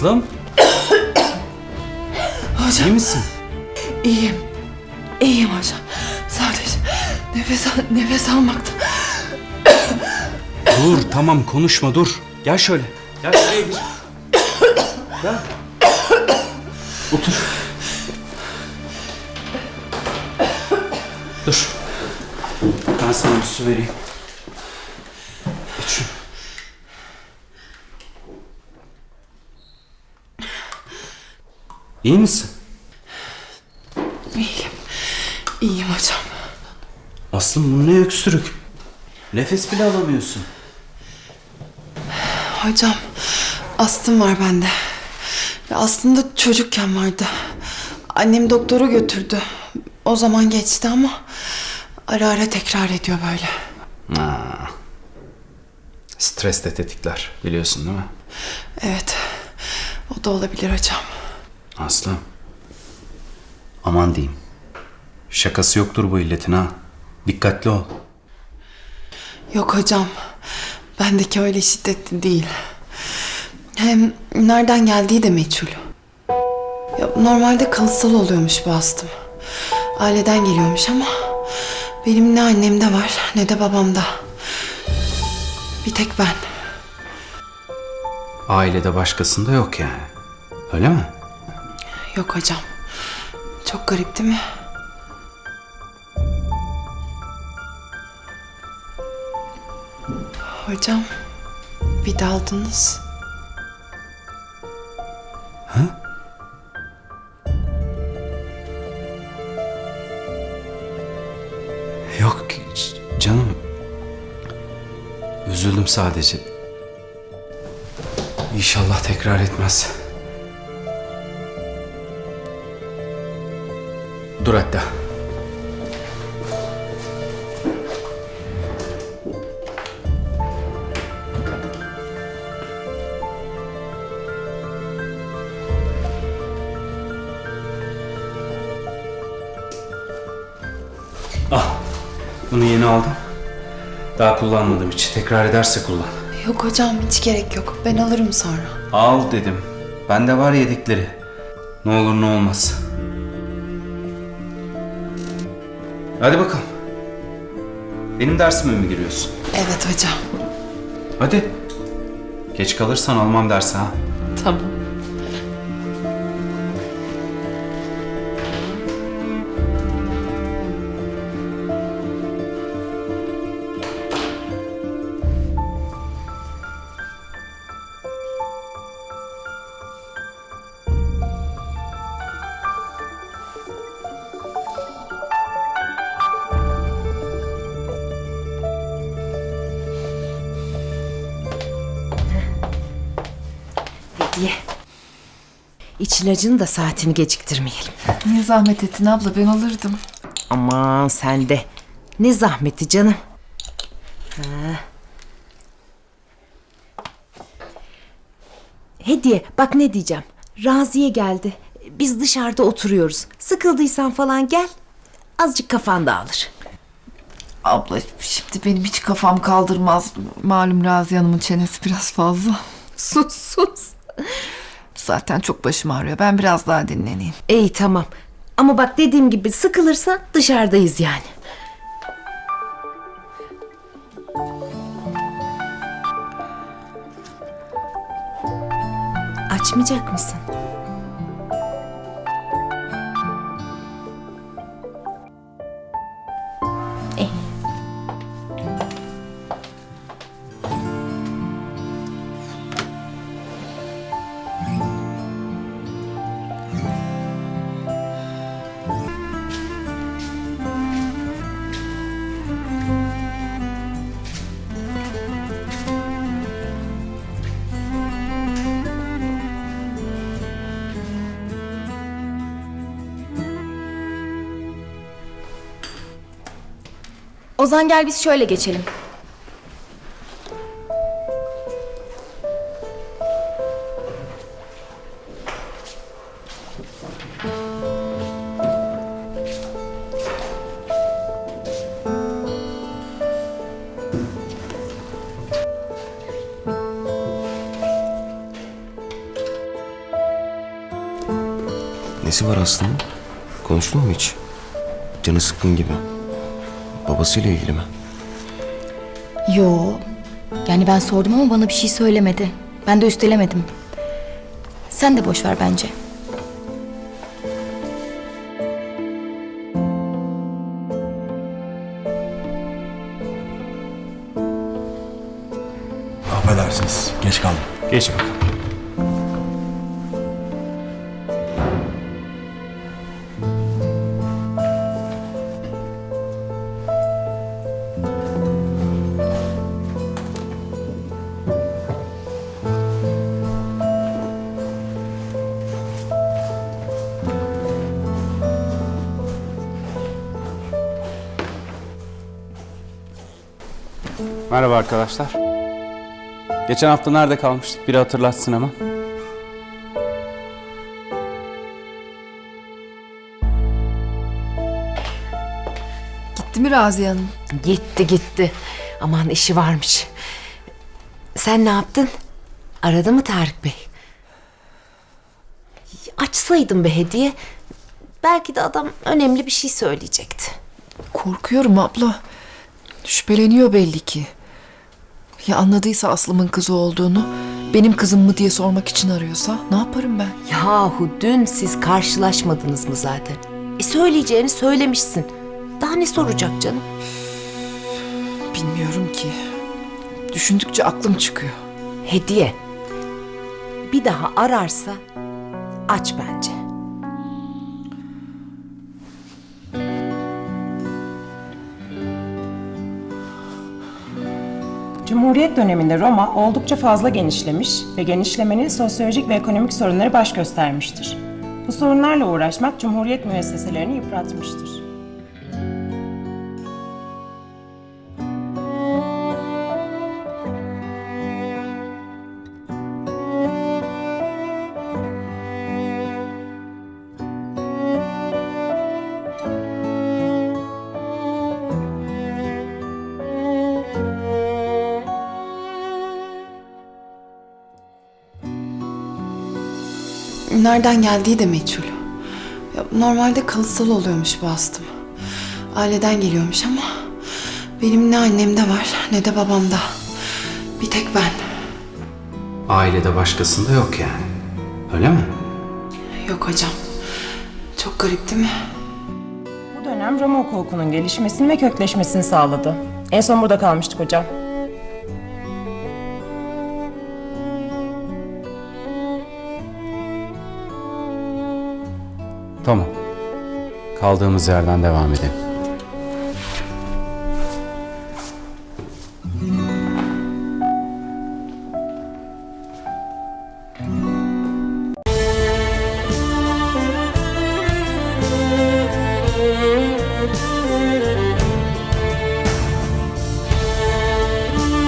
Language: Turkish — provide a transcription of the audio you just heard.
Aslım? Hocam iyi misin? iyiyim. İyiyim hocam. Sadece nefes al nefes almakta. Dur tamam konuşma dur. Gel şöyle. Gel şuraya gir. Gel. Otur. Dur. Ben sana bir su vereyim. İyi misin? İyiyim. İyiyim hocam. Aslım bu ne öksürük? Nefes bile alamıyorsun. Hocam astım var bende. Ya aslında çocukken vardı. Annem doktora götürdü. O zaman geçti ama ara ara tekrar ediyor böyle. Stres de tetikler biliyorsun değil mi? Evet. O da olabilir hocam. Aslı. Aman diyeyim. Şakası yoktur bu illetin ha. Dikkatli ol. Yok hocam. Bendeki öyle şiddetli değil. Hem nereden geldiği de meçhul. Ya, normalde kalıtsal oluyormuş bu astım. Aileden geliyormuş ama benim ne annemde var ne de babamda. Bir tek ben. Ailede başkasında yok yani. Öyle mi? Yok hocam. Çok garip değil mi? Hocam bir daldınız. Yok c- canım. Üzüldüm sadece. İnşallah tekrar etmez. Dur hatta. Ah, bunu yeni aldım. Daha kullanmadım hiç. Tekrar ederse kullan. Yok hocam hiç gerek yok. Ben alırım sonra. Al dedim. Bende var yedikleri. Ne olur ne olmaz. Hadi bakalım. Benim dersime mi giriyorsun? Evet hocam. Hadi. Geç kalırsan almam dersi ha. Tamam. İç ilacını da saatini geciktirmeyelim. Niye zahmet ettin abla ben alırdım. Aman sen de. Ne zahmeti canım. Ha. Hediye bak ne diyeceğim. Raziye geldi. Biz dışarıda oturuyoruz. Sıkıldıysan falan gel. Azıcık kafan dağılır. Abla şimdi benim hiç kafam kaldırmaz. Malum Raziye Hanım'ın çenesi biraz fazla. Sus sus. Zaten çok başım ağrıyor. Ben biraz daha dinleneyim. İyi tamam. Ama bak dediğim gibi sıkılırsan dışarıdayız yani. Açmayacak mısın? Ozan gel biz şöyle geçelim. Nesi var aslında? Konuştun mu hiç? Canı sıkkın gibi. Babasıyla ilgili mi? Yo. Yani ben sordum ama bana bir şey söylemedi. Ben de üstelemedim. Sen de boş ver bence. Affedersiniz. Geç kaldım. Geç bakalım. Merhaba arkadaşlar. Geçen hafta nerede kalmıştık? Biri hatırlatsın ama. Gitti mi Raziye Hanım? Gitti gitti. Aman işi varmış. Sen ne yaptın? Aradı mı Tarık Bey? Açsaydın be hediye. Belki de adam önemli bir şey söyleyecekti. Korkuyorum abla. Şüpheleniyor belli ki. Ya anladıysa Aslım'ın kızı olduğunu, benim kızım mı diye sormak için arıyorsa ne yaparım ben? Yahu dün siz karşılaşmadınız mı zaten? E söyleyeceğini söylemişsin. Daha ne soracak canım? Bilmiyorum ki. Düşündükçe aklım çıkıyor. Hediye. Bir daha ararsa aç bence. Cumhuriyet döneminde Roma oldukça fazla genişlemiş ve genişlemenin sosyolojik ve ekonomik sorunları baş göstermiştir. Bu sorunlarla uğraşmak Cumhuriyet müesseselerini yıpratmıştır. Nereden geldiği de meçhul. Ya, normalde kalıtsal oluyormuş bu astım. Aileden geliyormuş ama benim ne annemde var ne de babamda. Bir tek ben. Ailede başkasında yok yani. Öyle mi? Yok hocam. Çok garip değil mi? Bu dönem Roma hukukunun gelişmesini ve kökleşmesini sağladı. En son burada kalmıştık hocam. Tamam. Kaldığımız yerden devam edelim.